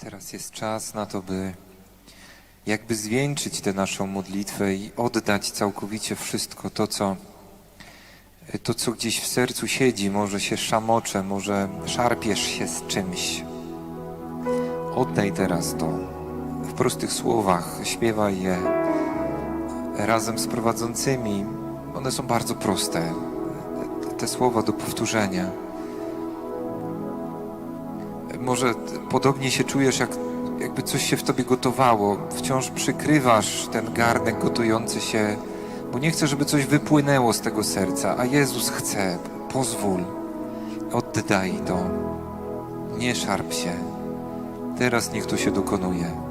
Teraz jest czas na to, by jakby zwieńczyć tę naszą modlitwę i oddać całkowicie wszystko to, co to, co gdzieś w sercu siedzi, może się szamocze, może szarpiesz się z czymś. Oddaj teraz to w prostych słowach, śpiewaj je razem z prowadzącymi. One są bardzo proste. Te słowa do powtórzenia. Może podobnie się czujesz, jak, jakby coś się w tobie gotowało. Wciąż przykrywasz ten garnek gotujący się, bo nie chcesz, żeby coś wypłynęło z tego serca, a Jezus chce. Pozwól, oddaj to. Nie szarp się. Teraz niech to się dokonuje.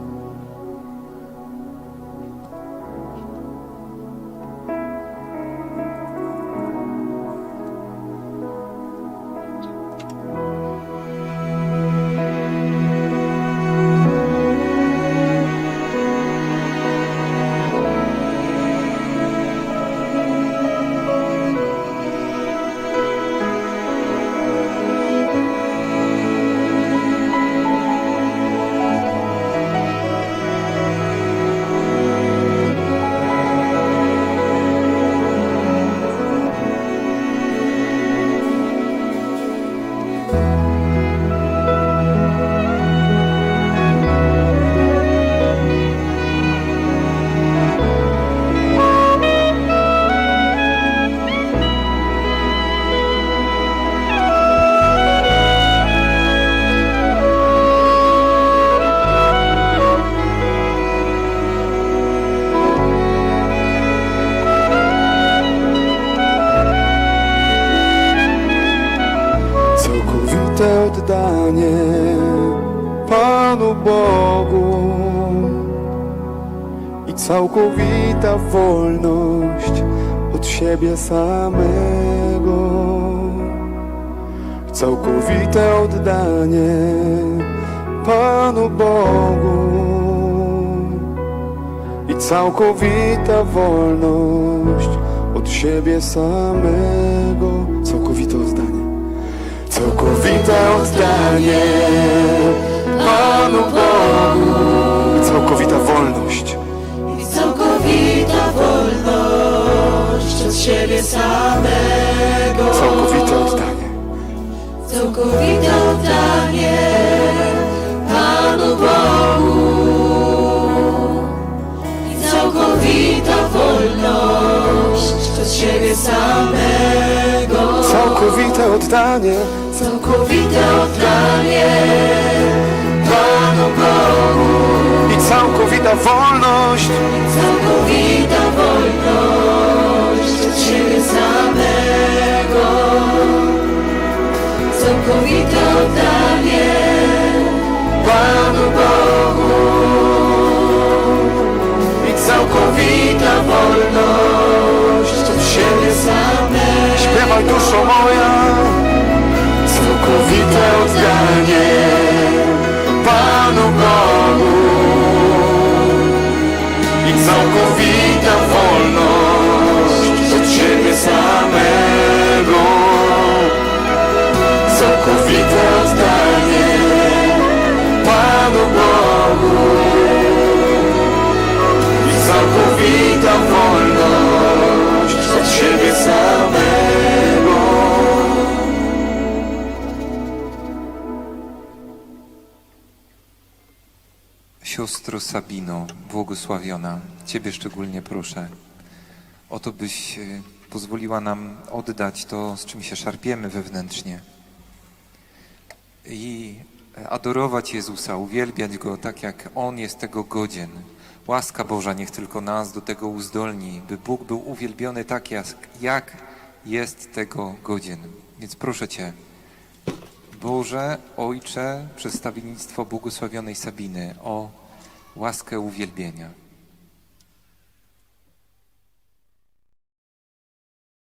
Całkowite oddanie Panu Bogu i całkowita wolność od siebie samego. Całkowite oddanie Panu Bogu i całkowita wolność od siebie samego. Całkowite oddanie. Całkowite oddanie Całkowite oddanie. Całkowite oddanie Panu Bogu. I całkowita wolność. Całkowita wolność od siebie samego. Całkowite oddanie Panu Bogu. I całkowita wolność od siebie samego Śpiewaj duszo moja Całkowite oddanie Panu Bogu. I całkowita Siostro Sabino, błogosławiona, Ciebie szczególnie proszę o to, byś e, pozwoliła nam oddać to, z czym się szarpiemy wewnętrznie i adorować Jezusa, uwielbiać Go tak, jak On jest tego godzien. Łaska Boża niech tylko nas do tego uzdolni, by Bóg był uwielbiony tak, jak- jak jest tego godzien. Więc proszę Cię, Boże, Ojcze, przedstawienictwo błogosławionej Sabiny o łaskę uwielbienia.